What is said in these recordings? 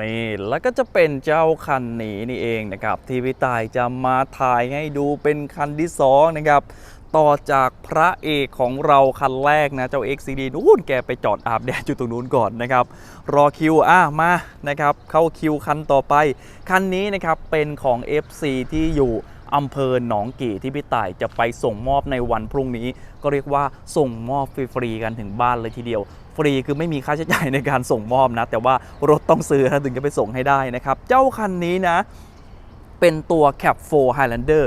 นี่แล้วก็จะเป็นเจ้าคันนี้นี่เองนะครับ ที่พี่ตายจะมาถ่ายให้ดูเป็นคันที่สองนะครับ ต่อจากพระเอกของเราคันแรกนะ เจ้า XCD นู่นแกไปจอดอาบแดดอยู่ตรงนู้นก่อนนะครับ รอคิวอะมานะครับ เข้าคิวคันต่อไป คันนี้นะครับเป็นของ FC ที่อยู่อำเภอหนองกี่ที่พี่ต่ายจะไปส่งมอบในวันพรุ่งนี้ ก็เรียกว่าส่งมอบฟรีๆกันถึงบ้านเลยทีเดียว ฟรีคือไม่มีค่าใช้จ่ายในการส่งมอบนะ แต่ว่ารถต้องซื้อถึงจะไปส่งให้ได้นะครับ เจ้าคันนี้นะเป็นตัว Cap 4 Highlander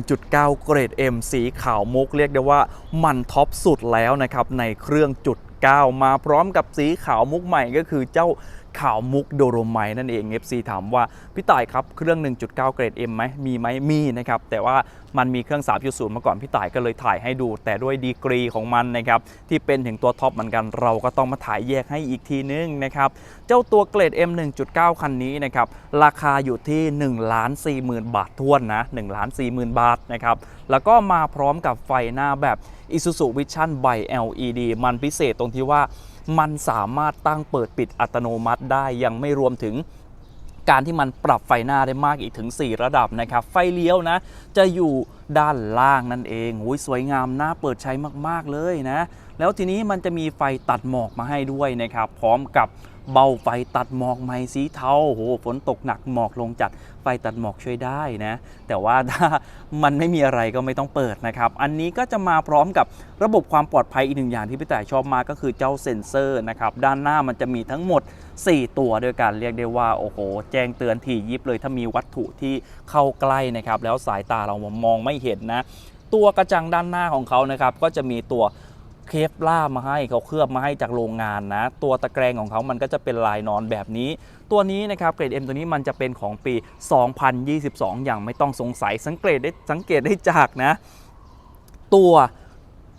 1.9 เกรด M สีขาวมุกเรียกได้ว่ามันท็อปสุดแล้วนะครับ ในเครื่องจุด9 มาพร้อมกับสีขาวมุกใหม่ก็คือเจ้า ข่าวมุกโดโรไมนั่นเอง FC ถามว่าพี่ต่ายครับเครื่อง 1.9 เกรด M ไหมมีไหมมีนะครับแต่ว่ามันมีเครื่อง 3.0 มาก่อนพี่ต่ายก็เลยถ่ายให้ดู แต่ด้วยดีกรีของมันนะครับที่เป็นถึงตัวท็อปเหมือนกันเราก็ต้องมาถ่ายแยกให้อีกทีนึงนะครับเจ้าตัวเกรด M 1.9 คันนี้นะครับราคาอยู่ที่ 1 ล้าน 40,000 บาททวนนะ1ล้าน40,000 บาทนะครับแล้วก็มาพร้อมกับไฟหน้าแบบ Isuzu Vision by LED มันพิเศษตรงที่ว่า มันสามารถตั้งเปิดปิดอัตโนมัติได้ยังไม่รวมถึงการที่มันปรับไฟหน้าได้มากอีกถึง 4 ระดับนะครับ ไฟเลี้ยวนะ จะอยู่ด้านล่างนั่นเองหุยสวยงามน่าเปิดใช้มากๆเลยนะ แล้วทีนี้มันจะมีไฟตัดหมอกมาให้ด้วยนะครับ พร้อมกับ เบาไฟตัดหมอกไม้สีเทาโหฝนตกหนักหมอกลงจัดไฟตัดหมอกช่วยได้นะ แต่ว่าถ้ามันไม่มีอะไรก็ไม่ต้องเปิดนะครับ อันนี้ก็จะมาพร้อมกับระบบความปลอดภัยอีกหนึ่งอย่างที่พี่แต่ชอบมากก็คือเจ้าเซ็นเซอร์นะครับ ด้านหน้ามันจะมีทั้งหมด 4 ตัวด้วยกันเรียกได้ว่าโอ้โห แจ้งเตือนถี่ยิบเลยถ้ามีวัตถุที่เข้าใกล้นะครับ แล้วสายตาเรามองไม่เห็นนะ ตัวกระจังด้านหน้าของเขานะครับก็จะมีตัว เคฟล่ามาให้เขาเคลือบมาให้จากโรงงานนะ ตัวตะแกรงของเขามันก็จะเป็นลายนอนแบบนี้ ตัวนี้นะครับเกรด M ตัวนี้มันจะเป็นของปี 2022 อย่างไม่ต้องสงสัยสังเกตได้สังเกตได้จากนะ ตัว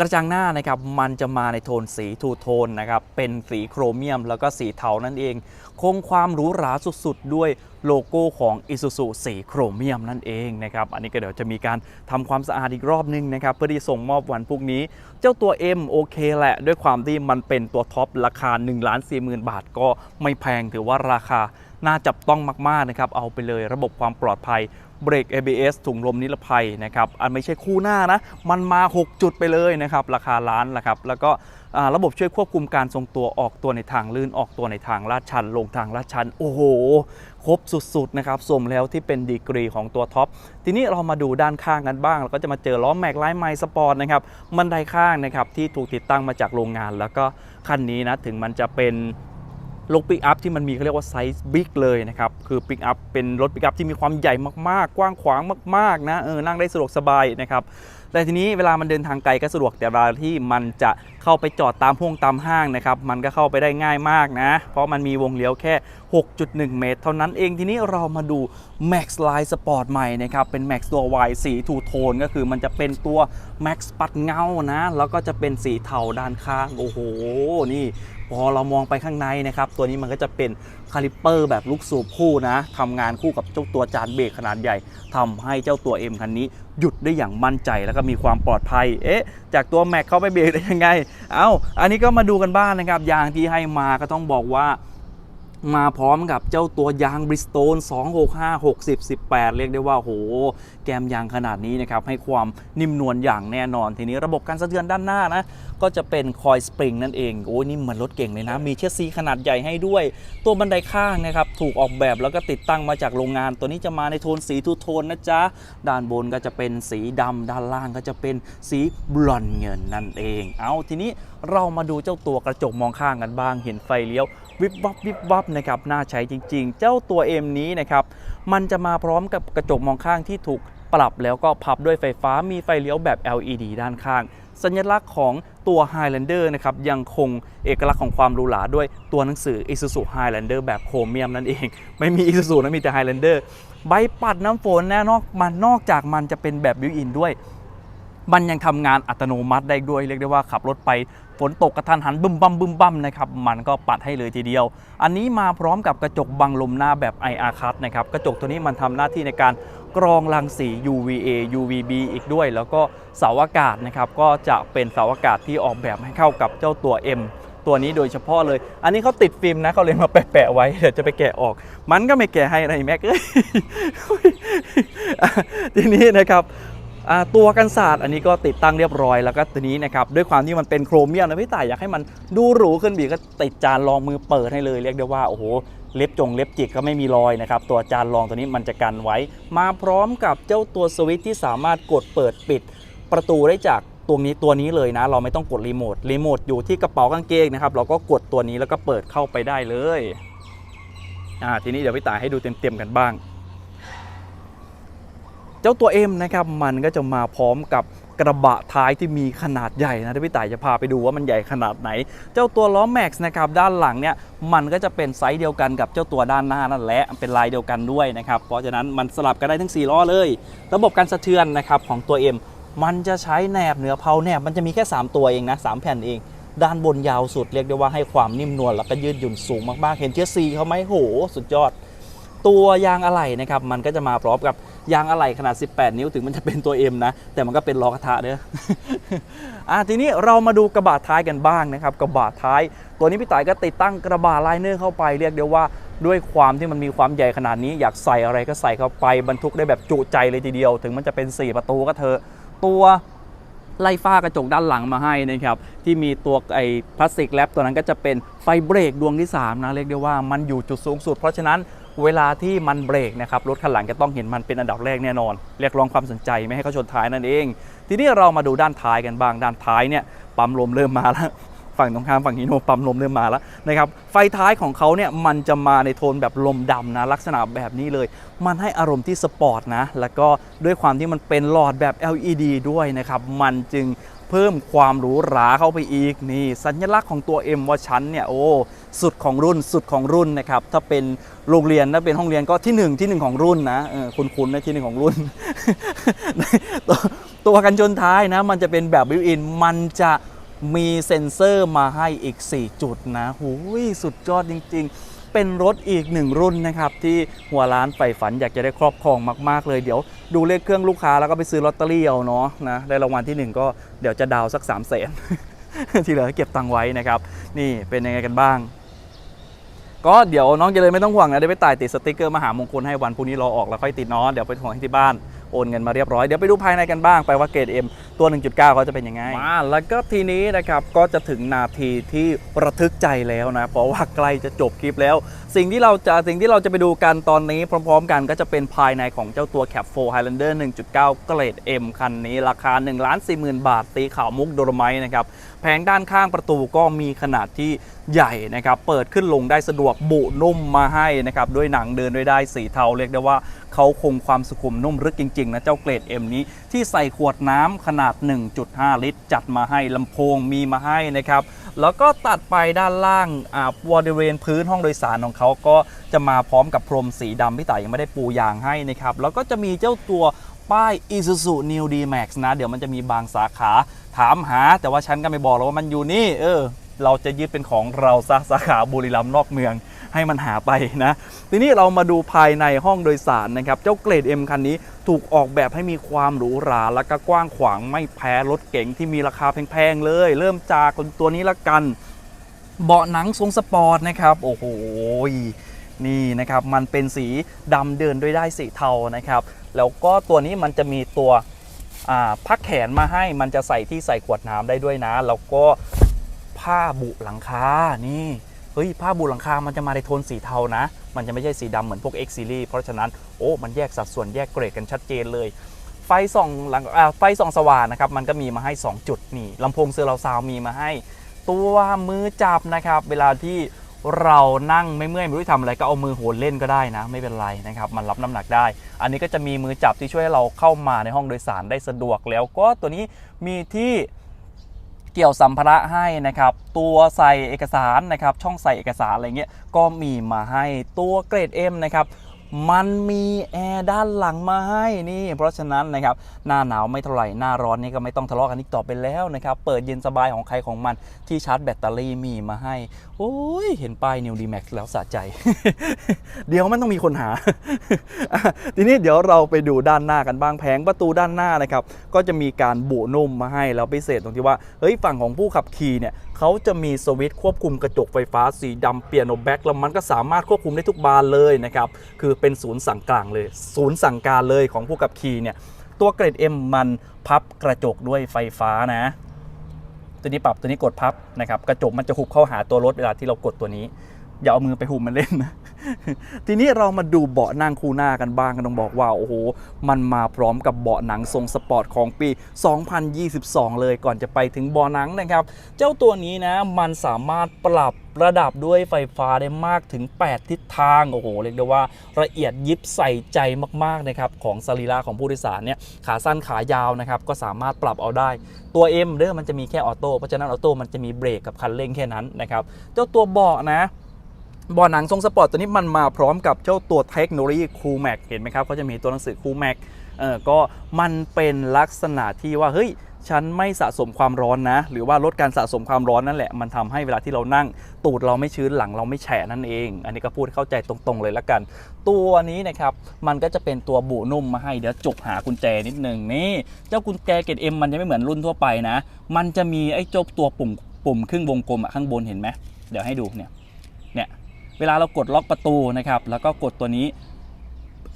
กระจังหน้านะครับมันจะมาในโทนสีทูโทนนะครับเป็นสีโครเมียมแล้วก็สีเทานั่นเอง คงความหรูหราสุดๆ ด้วยโลโก้ของ Isuzu สีโครเมียมนั่นเองนะครับอันนี้ก็เดี๋ยวจะมีการทำความสะอาดอีกรอบนึงนะครับเพื่อที่ส่งมอบวันพรุ่งนี้ เจ้าตัว M โอเคแหละ ด้วยความที่มันเป็นตัวท็อปราคา1 4 0 0 0 0บาทก็ไม่แพงถือว่าราคาน่าจับต้องมากๆนะครับเอาไปเลยระบบความปลอดภัย เบรก ABS ถุงลมนิรภัยนะครับอันไม่ใช่คู่หน้านะ มันมา 6 จุดไปเลยนะครับ ราคาล้านนะครับ แล้วก็ระบบช่วยควบคุมการทรงตัวออกตัวในทางลื่นออกตัวในทางลาดชัน ลงทางลาดชัน โอ้โห ครบสุด ๆ นะครับ สมแล้วที่เป็นดีกรีของตัวท็อป ทีนี้เรามาดูด้านข้างกันบ้างเราก็จะมาเจอล้อแม็กไลท์ไมสปอร์ตนะครับบันไดข้างนะครับที่ถูกติดตั้งมาจากโรงงาน แล้วก็คันนี้นะถึงมันจะเป็น รถปิกอัพที่มันมีเขาเรียกว่าไซส์บิ๊กเลยนะครับ คือปิกอัพเป็นรถปิกอัพที่มีความใหญ่มากๆ กว้างขวางมากๆนะเออนั่งได้สะดวกสบายนะครับแต่ทีนี้เวลามันเดินทางไกลก็สะดวกแต่เวลาที่มันจะเข้าไปจอดตามห้องตามห้างนะครับมันก็เข้าไปได้ง่ายมากนะ เพราะมันมีวงเลี้ยวแค่ 6.1 เมตร เท่านั้นเองทีนี้เรามาดู Max Line Sport ใหม่นะครับเป็น Max ตัว Y สีทูโทนก็คือมันจะเป็นตัว Max ปัดเงานะ แล้วก็จะเป็นสีเทาด้านข้าง โอ้โห นี่ พอเรามองไปข้างในนะครับ ตัวนี้มันก็จะเป็นคาลิปเปอร์แบบลูกสูบคู่นะทำงานคู่กับเจ้าตัวจานเบรกขนาดใหญ่ทำให้เจ้าตัว M คันนี้ หยุดได้อย่างมั่นใจแล้วก็มีความปลอดภัย เอ๊ะ จากตัวแม็กเข้าไปเบรกได้ยังไง เอ้า อันนี้ก็มาดูกันบ้างนะครับ ยางที่ให้มาก็ต้องบอกว่ามาพร้อมกับเจ้าตัวยางบริสโตน265 60 18 เรียกได้ว่าโห แกมยางขนาดนี้นะครับ ให้ความนิ่มนวลอย่างแน่นอน ทีนี้ระบบการสะเทือนด้านหน้านะก็จะเป็นคอยสปริงนั่นเองโอ้ยนี่เหมือนรถเก่งเลยนะ มีเชสซีขนาดใหญ่ให้ด้วย ตัวบันไดข้างนะครับถูกออกแบบแล้วก็ติดตั้งมาจากโรงงาน ตัวนี้จะมาในโทนสีทูโทนนะจ๊ะด้านบนก็จะเป็นสีดำด้านล่างก็จะเป็นสีบลอนด์เงินนั่นเอง เอาทีนี้เรามาดูเจ้าตัวกระจกมองข้างกันบ้างเห็นไฟเลี้ยววิบวับวิบวับนะครับน่าใช้จริง ๆ เจ้าตัว M นี้นะครับมันจะมาพร้อมกับกระจกมองข้างที่ถูกปรับแล้วก็พับด้วยไฟฟ้ามีไฟเลี้ยวแบบ LED ด้านข้าง สัญลักษณ์ของตัว Highlander นะครับยังคงเอกลักษณ์ของความหรูหราด้วยตัวหนังสือ Isuzu Highlander แบบโครเมียมนั่นเอง ไม่มี Isuzu นะมีแต่ Highlander ใบปัดน้ำฝนแน่นอกมันนอกจากมันจะเป็นแบบบิวอินด้วย มันยังทำงานอัตโนมัติได้ด้วย เรียกได้ว่าขับรถไปฝนตกกระทันหันบึมบัมบึมบัมนะครับมันก็ปัดให้เลยทีเดียว อันนี้มาพร้อมกับกระจกบังลมหน้าแบบ IR cut นะครับกระจกตัวนี้มันทำหน้าที่ในการ กรองรังสี UVA UVB อีกด้วย แล้วก็เสาอากาศนะครับก็จะเป็นเสาอากาศที่ออกแบบให้เข้ากับเจ้าตัว M ตัวนี้โดยเฉพาะเลย อันนี้เขาติดฟิล์มนะเขาเลยมาแปะๆไว้ เดี๋ยวจะไปแกะออก มันก็ไม่แกะให้นะไอ้แม็กเอ้ยทีนี้นะครับตัวกันศาสตร์อันนี้ก็ติดตั้งเรียบร้อย แล้วก็ตัวนี้นะครับด้วยความที่มันเป็นโครเมียมนะพี่ต่ายอยากให้มันดูหรูขึ้นบีกก็ติดจานรองมือเปิดให้เลยเรียกได้ว่าโอ้โห เล็บจงเล็บจิกก็ไม่มีรอยนะครับ ตัวจานรองตัวนี้มันจะกันไว้ มาพร้อมกับเจ้าตัวสวิตช์ที่สามารถกดเปิดปิดประตูได้จากตัวนี้ตัวนี้เลยนะ เราไม่ต้องกดรีโมทรีโมทอยู่ที่กระเป๋ากางเกงนะครับ เราก็กดตัวนี้แล้วก็เปิดเข้าไปได้เลยอ่าทีนี้เดี๋ยวพี่ต่ายให้ดูเต็มๆกันบ้าง เจ้าตัว M นะครับมันก็จะมาพร้อมกับ กระบะท้ายที่มีขนาดใหญ่นะที่พี่ต่ายจะพาไปดูว่ามันใหญ่ขนาดไหน เจ้าตัวล้อแม็กซ์นะครับด้านหลังเนี่ยมันก็จะเป็นไซส์เดียวกันกับเจ้าตัวด้านหน้านั่นแหละเป็นลายเดียวกันด้วยนะครับเพราะฉะนั้นมันสลับกันได้ทั้ง 4 ล้อเลย ระบบการสะเทือนนะครับของตัว M มันจะใช้แหนบเหนือเพลาแหนบมันจะมีแค่ 3 ตัวเองนะสามแผ่นเอง ด้านบนยาวสุดเรียกได้ว่าให้ความนิ่มนวลแล้วก็ยืดหยุ่นสูงมากๆ เห็นเทียซีเขาไหมโห สุดยอด ตัวยางอะไหล่นะครับมันก็จะมาพร้อมกับยางอะไหล่ขนาด 18 นิ้วถึงมันจะเป็นตัว M นะ แต่มันก็เป็นล้อกระทะเด้ออะทีนี้เรามาดูกระบะท้ายกันบ้างนะครับ กระบะท้าย ตัวนี้พี่ต่ายก็ติดตั้งกระบะไลเนอร์เข้าไปเรียกได้ว่าด้วยความที่มันมีความใหญ่ขนาดนี้ อยากใส่อะไรก็ใส่เข้าไปบรรทุกได้แบบจุใจเลยทีเดียว ถึงมันจะเป็น 4 ประตูก็เถอะตัวไล่ฝ้ากระจกด้านหลังมาให้นะครับที่มีตัวไอ้พลาสติกแรปตัวนั้นก็จะเป็นไฟเบรกดวงที่ 3 นะเรียกได้ว่ามันอยู่จุดสูงสุด เพราะฉะนั้น เวลาที่มันเบรกนะครับรถคันหลังจะต้องเห็นมันเป็นอันดับแรกแน่นอน เรียกร้องความสนใจไม่ให้เขาชนท้ายนั่นเอง ทีนี้เรามาดูด้านท้ายกันบ้างด้านท้ายเนี่ยปั๊มลมเริ่มมาแล้วฝั่งตรงข้ามฝั่งฮีโน่ปั๊มลมเริ่มมาแล้วนะครับไฟท้ายของเขาเนี่ยมันจะมาในโทนแบบลมดำนะลักษณะแบบนี้เลย มันให้อารมณ์ที่สปอร์ตนะแล้วก็ด้วยความที่มันเป็นหลอดแบบ LED ด้วยนะครับมันจึงเพิ่มความหรูหราเข้าไปอีกนี่สัญลักษณ์ของตัว M ว่าชั้นเนี่ยโอ้ สุดของรุ่นสุดของรุ่นนะครับถ้าเป็นโรงเรียนถ้าเป็นห้องเรียนก็ที่หนึ่งที่หนึ่งของรุ่นนะคุณคุณนะที่หนึ่งของรุ่นตัวตัวกันชนท้ายนะ มันจะเป็นแบบบิวอินมันจะมีเซ็นเซอร์มาให้อีก 4 จุดนะหูยสุดยอดจริง ๆ เป็นรถอีกหนึ่งรุ่นนะครับ ที่หัวร้านใฝ่ฝันอยากจะได้ครอบครองมาก ๆ เลยเดี๋ยวดูเลขเครื่องลูกค้าแล้วก็ไปซื้อลอตเตอรี่เอาเนาะนะได้รางวัลที่หนึ่งก็เดี๋ยวจะดาวสัก3 0 0แสนที่เหลือเก็บตังไว้นะครับ นี่เป็นยังไงกันบ้าง ก็เดี๋ยวน้องเจริญไม่ต้องห่วงนะเดี๋ยวไปต่ายติดสติกเกอร์มหามงคลให้วันพรุ่งนี้รอออกแล้วค่อยติดเนาะเดี๋ยวไปถ่งให้ที่บ้านโอนเงินมาเรียบร้อยเดี๋ยวไปดูภายในกันบ้างไปว่าเกรด M ตัว 1.9 เขาจะเป็นยังไงมาแล้วก็ทีนี้นะครับก็จะถึงนาทีที่ระทึกใจแล้วนะเพราะว่าใกล้จะจบคลิปแล้ว สิ่งที่เราจะสิ่งที่เราจะไปดูกันตอนนี้พร้อม ๆ กันก็จะเป็นภายในของเจ้าตัว Cap 4 Highlander 1.9 เกรด M คันนี้ราคา 1 4 0 0 0 0 บาทตีขาวมุกโดรไมนะครับ ผงด้านข้างประตูก็มีขนาดที่ใหญ่นะครับเปิดขึ้นลงได้สะดวกบุนุ่มมาให้นะครับด้วยหนังเดินด้วยได้สีเทาเรียกได้ว่าเขาคงความสุขุมนุ่มลึกจริงๆนะเจ้าเกรด M นี้ที่ใส่ขวดน้ำขนาด 1.5 ลิตร จัดมาให้ลำโพงมีมาให้นะครับแล้วก็ตัดไปด้านล่างอ่าบริเวณพื้นห้องโดยสารของเขาก็จะมาพร้อมกับพรมสีดำพี่ต่ายยังไม่ได้ปูยางให้นะครับแล้วก็จะมีเจ้าตัวป้าย Isuzu New D-Max นะ เดี๋ยวมันจะมีบางสาขา ถามหาแต่ว่าฉันก็ไม่บอกแล้วว่ามันอยู่นี่ เออ เราจะยึดเป็นของเราซะสาขาบุรีรัมย์นอกเมืองให้มันหาไปนะ ทีนี้เรามาดูภายในห้องโดยสารนะครับ เจ้าเกรด M คันนี้ถูกออกแบบให้มีความหรูหรา และก็กว้างขวางไม่แพ้รถเก๋งที่มีราคาแพงๆเลย เริ่มจากตัวนี้ละกัน เบาะหนังทรงสปอร์ตนะครับ โอ้โหนี่นะครับ มันเป็นสีดำเดินด้วยได้สีเทานะครับ แล้วก็ตัวนี้มันจะมีตัว พักแขนมาให้มันจะใส่ที่ใส่ขวดน้ำได้ด้วยนะ แล้วก็ผ้าบุหลังคา นี่เฮ้ยผ้าบุหลังคา มันจะมาในโทนสีเทานะ มันจะไม่ใช่สีดำเหมือนพวก X Series เพราะฉะนั้น โอ้ มันแยกสัดส่วนแยกเกรดกันชัดเจนเลย ไฟส่องหลังไฟส่องสว่างนะครับ มันก็มีมาให้ 2 จุดนี่ลำโพงเซอร์เราซาวมีมาให้ ตัวมือจับนะครับ เวลาที่ เรานั่งไม่เมื่อยไม่รู้จะทำอะไรก็เอามือโหนเล่นก็ได้นะ ไม่เป็นไรนะครับมันรับน้ำหนักได้ อันนี้ก็จะมีมือจับที่ช่วยให้เราเข้ามาในห้องโดยสารได้สะดวกแล้วก็ตัวนี้มีที่เกี่ยวสัมภาระให้นะครับ ตัวใส่เอกสารนะครับ ช่องใส่เอกสารอะไรเงี้ยก็มีมาให้ตัวเกรด M นะครับ มันมีแอร์ด้านหลังมาให้นี่ เพราะฉะนั้นนะครับหน้าหนาวไม่เท่าไหร่หน้าร้อนนี่ก็ไม่ต้องทะเลาะกันอีกต่อไปแล้วนะครับเปิดเย็นสบายของใครของมันที่ชาร์จแบตเตอรี่มีมาให้ โอ้ยเห็นป้าย New D Max แล้วสะใจ เดี๋ยวมันต้องมีคนหา ทีนี้เดี๋ยวเราไปดูด้านหน้ากันบ้างแผงประตูด้านหน้านะครับก็จะมีการบุนุ่มมาให้แล้วพิเศษตรงที่ว่าเฮ้ยฝั่งของผู้ขับขี่เนี่ย เขาจะมีสวิตช์ควบคุมกระจกไฟฟ้าสีดำเปียโนแบ็กแล้วมันก็สามารถควบคุมได้ทุกบานเลยนะครับคือเป็นศูนย์สั่งกลางเลย ศูนย์สั่งการเลยของผู้ขับขี่เนี่ยตัวเกรด M มันพับกระจกด้วยไฟฟ้านะ ตัวนี้ปรับตัวนี้กดพับนะครับกระจกมันจะหุบเข้าหาตัวรถเวลาที่เรากดตัวนี้ อย่าเอามือไปหุบมันเล่นนะ ทีนี้เรามาดูเบาะนั่งคู่หน้ากันบ้างกันต้องบอกว่าโอ้โห มันมาพร้อมกับเบาะหนังทรงสปอร์ตของปี 2022 เลยก่อนจะไปถึงเบาะหนังนะครับ เจ้าตัวนี้นะมันสามารถปรับระดับด้วยไฟฟ้าได้มากถึง 8 ทิศทาง โอ้โห เรียกได้ว่าละเอียดยิบใส่ใจมากๆนะครับของสรีระของผู้โดยสารเนี่ยขาสั้นขายาวนะครับก็สามารถปรับเอาได้ ตัว M เด้อมันจะมีแค่ออโต้เพราะฉะนั้นออโต้มันจะมีเบรกกับคันเร่งแค่นั้นนะครับเจ้าตัวเบาะนะ บาะหนังทรงสปอร์ตตัวนี้มันมาพร้อมกับเจ้าตัวเทคโนโลยีคูลแม็กเห็นไหมครับเขาจะมีตัวหนังสือคูลแม็กเออก็มันเป็นลักษณะที่ว่าเฮ้ยฉันไม่สะสมความร้อนนะ หรือว่าลดการสะสมความร้อนนั่นแหละ มันทำให้เวลาที่เรานั่ง ตูดเราไม่ชื้นหลังเราไม่แฉะนั่นเอง อันนี้ก็พูดเข้าใจตรงๆเลยละกัน ตัวนี้นะครับ มันก็จะเป็นตัวบุนุ่มมาให้เดี๋ยวจุกหากุญแจนิดนึงนี่ เจ้ากุญแจเกรดเอ็มมันจะไม่เหมือนรุ่นทั่วไปนะ มันจะมีไอ้เจ้าตัวปุ่มปุ่มครึ่งวงกลมอะข้างบนเห็นไหมเดี๋ยวให้ดูเนี่ยเนี่ย เวลาเรากดล็อกประตูนะครับ แล้วก็กดตัวนี้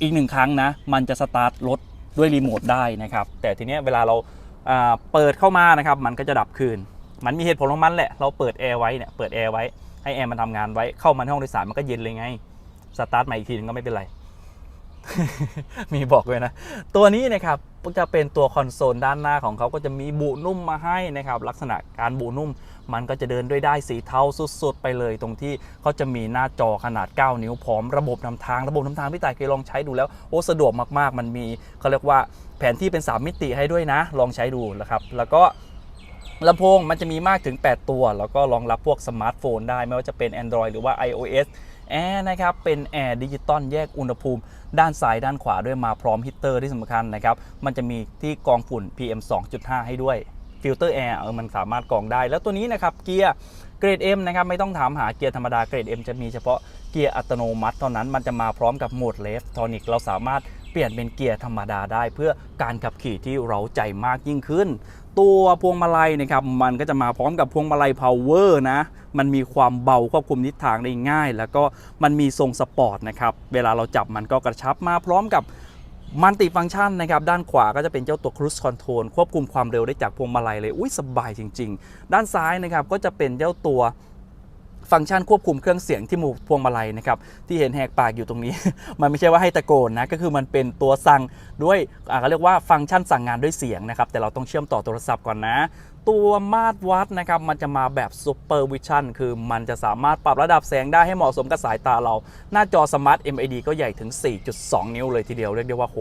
อีกหนึ่งครั้งนะ มันจะสตาร์ทรถด้วยรีโมทได้นะครับ แต่ทีเนี้ยเวลาเราอ่าเปิดเข้ามานะครับ มันก็จะดับคืน มันมีเหตุผลของมันแหละ เราเปิดแอร์ไว้เนี่ย เปิดแอร์ไว้ให้แอร์มันทำงานไว้ เข้ามาในห้องโดยสารมันก็เย็นเลยไง สตาร์ทใหม่อีกทีนึงก็ไม่เป็นไร มีบอกเลยนะ ตัวนี้นะครับจะเป็นตัวคอนโซลด้านหน้าของเขาก็จะมีบุนุ่มมาให้นะครับ ลักษณะการบุนุ่ม มันก็จะเดินด้วยได้สีเทาสุดๆ ไปเลยตรงที่เขาจะมีหน้าจอขนาด 9 นิ้วพร้อมระบบนำทางระบบนำทางพี่ต่ายเคยลองใช้ดูแล้วโอ้สะดวกมากๆ มันมีเขาเรียกว่าแผนที่เป็น 3 มิติให้ด้วยนะ ลองใช้ดูนะครับแล้วก็ลำโพงมันจะมีมากถึง 8 ตัว แล้วก็รองรับพวกสมาร์ทโฟนได้ไม่ว่าจะเป็น Android หรือว่า iOS แอร์นะครับ เป็นแอร์ดิจิตอลแยกอุณหภูมิ ด้านซ้ายด้านขวาด้วยมาพร้อมฮีตเตอร์ที่สำคัญนะครับ มันจะมีที่กองฝุ่น PM 2.5 ให้ด้วย ฟิลเตอร์แอร์เออมันสามารถกรองได้ แล้วตัวนี้นะครับเกียร์เกรด M นะครับไม่ต้องถามหาเกียร์ธรรมดาเกรด M จะมีเฉพาะเกียร์อัตโนมัติเท่านั้นมันจะมาพร้อมกับโหมดเลฟทอนิกเราสามารถเปลี่ยนเป็นเกียร์ธรรมดาได้ เพื่อการขับขี่ที่เราใจมากยิ่งขึ้น ตัวพวงมาลัยนะครับมันก็จะมาพร้อมกับพวงมาลัย power นะมันมีความเบาควบคุมทิศทางได้ง่าย แล้วก็มันมีทรงสปอร์ตนะครับเวลาเราจับมันก็กระชับมาพร้อมกับ มัลติฟังก์ชันนะครับด้านขวาก็จะเป็นเจ้าตัว Cruise Control ควบคุมความเร็วได้จากพวงมาลัยเลยอุ้ยสบายจริง ๆ ด้านซ้ายนะครับก็จะเป็นเจ้าตัวฟังก์ชันควบคุมเครื่องเสียงที่มูพวงมาลัยนะครับที่เห็นแหกปากอยู่ตรงนี้ มันไม่ใช่ว่าให้ตะโกนนะก็คือมันเป็นตัวสั่งด้วยอ่าเขาเรียกว่าฟังก์ชันสั่งงานด้วยเสียงนะครับแต่เราต้องเชื่อมต่อโทรศัพท์ก่อนนะ ตัวมาตรวัดนะครับมันจะมาแบบ Super Vision คือมันจะสามารถปรับระดับแสงได้ให้เหมาะสมกับสายตาเรา หน้าจอสมาร์ท MID ก็ใหญ่ถึง 4.2 นิ้วเลยทีเดียว เรียกได้ว่าโห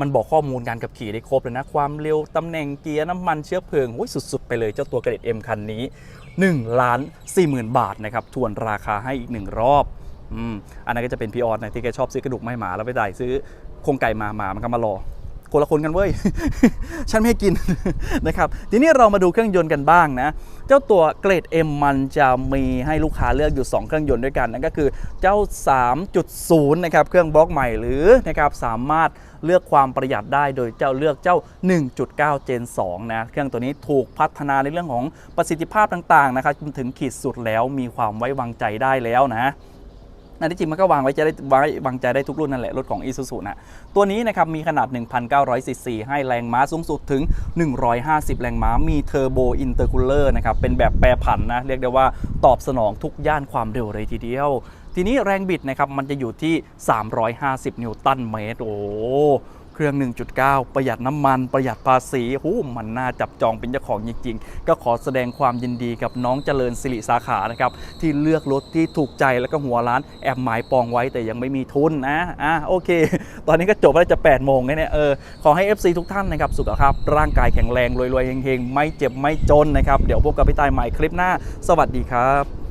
มันบอกข้อมูลการขับขี่ได้ครบเลยนะ ความเร็วตำแหน่งเกียร์น้ำมันเชื้อเพลิงโอ้ยสุดๆ ไปเลยเจ้าตัวกระเด็ด M คันนี้1ล้าน40,000 บาทนะครับทวนราคาให้อีก1รอบอืมอันนั้นก็จะเป็นพี่ออสนะที่แกชอบซื้อกระดูกไม่หมาแล้วไปได้ซื้อโครงไก่มาหมามันก็มารอ คนละคนกันเว้ย ฉันไม่ให้กินนะครับ ทีนี้เรามาดูเครื่องยนต์กันบ้างนะ เจ้าตัวเกรด M มันจะมีให้ลูกค้าเลือกอยู่ 2 เครื่องยนต์ด้วยกัน นั่นก็คือเจ้า 3.0 นะครับ เครื่องบล็อกใหม่หรือนะครับสามารถเลือกความประหยัดได้โดยเจ้าเลือกเจ้า 1.9 Gen 2 นะ เครื่องตัวนี้ถูกพัฒนาในเรื่องของประสิทธิภาพต่างๆนะครับจนถึงขีดสุดแล้วมีความไว้วางใจได้แล้วนะ นั่นที่จริงมันก็วางไว้จะได้ไว้วางใจได้ทุกรุ่นนั่นแหละ รถของ Isuzu นะ ตัวนี้นะครับมีขนาด 1,900ซีซีให้แรงม้าสูงสุดถึง 150 แรงม้า มีเทอร์โบอินเตอร์คูลเลอร์นะครับ เป็นแบบแปรผันนะ เรียกได้ว่าตอบสนองทุกย่านความเร็วเลยทีเดียว ทีนี้แรงบิดนะครับมันจะอยู่ที่ 350 นิวตันเมตร โอ้ เครื่อง 1.9 ประหยัดน้ำมันประหยัดภาษีหูมันน่าจับจองเป็นเจ้าของจริงๆ ก็ขอแสดงความยินดีกับน้องเจริญสิริสาขานะครับที่เลือกรถที่ถูกใจแล้วก็หัวร้านแอบหมายปองไว้แต่ยังไม่มีทุนนะอะโอเค ตอนนี้ก็จบแล้วจะ8โมงเนี่ยเออขอให้ FC ทุกท่านนะครับสุขภาพร่างกายแข็งแรงรวยๆเฮงๆ ไม่เจ็บไม่จนนะครับเดี๋ยวพบกับพี่ตายใหม่คลิปหน้า สวัสดีครับ